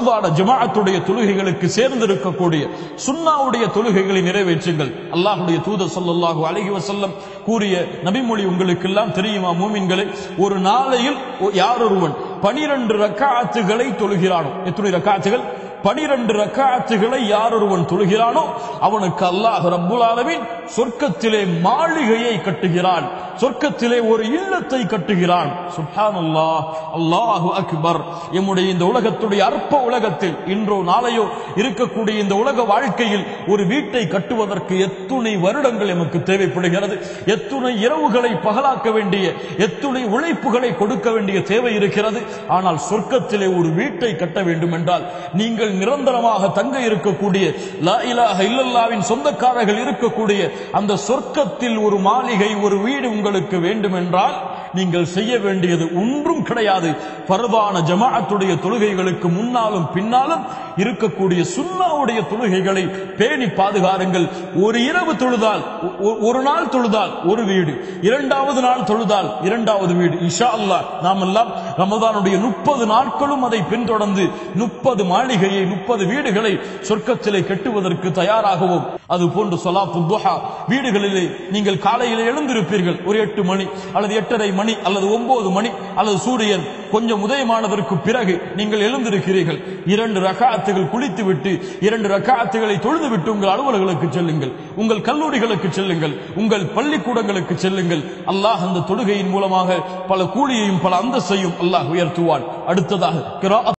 பருவான ஜமாஅத்துடைய தொழுகைகளுக்கு சேர்ந்திருக்கக்கூடிய சுன்னாவுடைய தொழுகைகளை நிறைவேற்றுங்கள். அல்லாஹுடைய தூதர் ஸல்லல்லாஹு அழகி வசல்லம் கூறிய நபிமொழி உங்களுக்கு எல்லாம் தெரியுமா மூமின்களை? ஒரு நாளையில் யாரொருவன் பனிரெண்டு ரக்காத்துகளை தொழுகிறானோ? எத்தனை ரக்காத்துகள்? பனிரெண்டு ரக்காத்துகளை யாரொருவன் தொழுகிறானோ? அவனுக்கு அல்லாஹ் ரப்புல் ஆலமின் சொர்க்கத்திலே மாளிகையை கட்டுகிறான். சொர்க்கத்திலே ஒரு இல்லத்தை கட்டுகிறான். சுப்ஹானல்லாஹ் அல்லாஹு அக்பர். எம்முடைய இந்த உலகத்துடைய அற்ப உலகத்தில் இன்றோ நாளையோ இருக்கக்கூடிய இந்த உலக வாழ்க்கையில் ஒரு வீட்டை கட்டுவதற்கு எத்துணை வருடங்கள் எமக்கு தேவைப்படுகிறது. எத்துணை இரவுகளை பகலாக்க வேண்டிய எத்துணை உழைப்புகளை கொடுக்க வேண்டிய தேவை இருக்கிறது. ஆனால் சொர்க்கத்திலே ஒரு வீட்டை கட்ட வேண்டும் என்றால் நீங்கள் நிரந்தரமாக தங்க இருக்கக்கூடிய இல்லல்லாவின் சொந்தக்காரர்கள் இருக்கக்கூடிய அந்த சொர்க்கத்தில் ஒரு மாளிகை ஒரு வீடு உங்கள் உங்களுக்கு வேண்டும் என்றால் நீங்கள் செய்ய வேண்டியது ஒன்றும் கிடையாது. பரவான ஜமாஅத்துடைய தொழுகைகளுக்கு முன்னாலும் பின்னாலும் இருக்கக்கூடிய சுண்ணாவுடைய தொழுகைகளை பேணி பாதுகாருங்கள். ஒரு இரவு தொழுதால் ஒரு நாள் தொழுதால் ஒரு வீடு இரண்டாவது நாள் தொழுதால் இரண்டாவது வீடு. இஷா அல்லாஹ் நாம் எல்லாம் ரமதானுடைய முப்பது நாட்களும் அதை பின்தொடர்ந்து முப்பது மாளிகையை முப்பது வீடுகளை சொர்க்கத்திலே கட்டுவதற்கு தயாராகவும். அது போன்று சொலாத்து துஹா வீடுகளிலே நீங்கள் காலையில் எழுந்திருப்பீர்கள் ஒரு எட்டு மணி அல்லது எட்டரை மணி அல்லது ஒன்பது மணி அல்லது சூரியன் கொஞ்சம் உதயமானதற்கு பிறகு நீங்கள் எழுந்திருக்கிறீர்கள். இரண்டு ரகாத்துகள் குளித்து விட்டு இரண்டு ரகாத்துகளை தொழுது விட்டு உங்கள் அலுவலர்களுக்கு செல்லுங்கள். உங்கள் கல்லூரிகளுக்கு செல்லுங்கள். உங்கள் பள்ளிக்கூடங்களுக்கு செல்லுங்கள். அல்லாஹ் அந்த தொழுகையின் மூலமாக பல கூலியையும் பல அந்தஸ்தையும் அல்லாஹ் உயர்த்துவான். அடுத்ததாக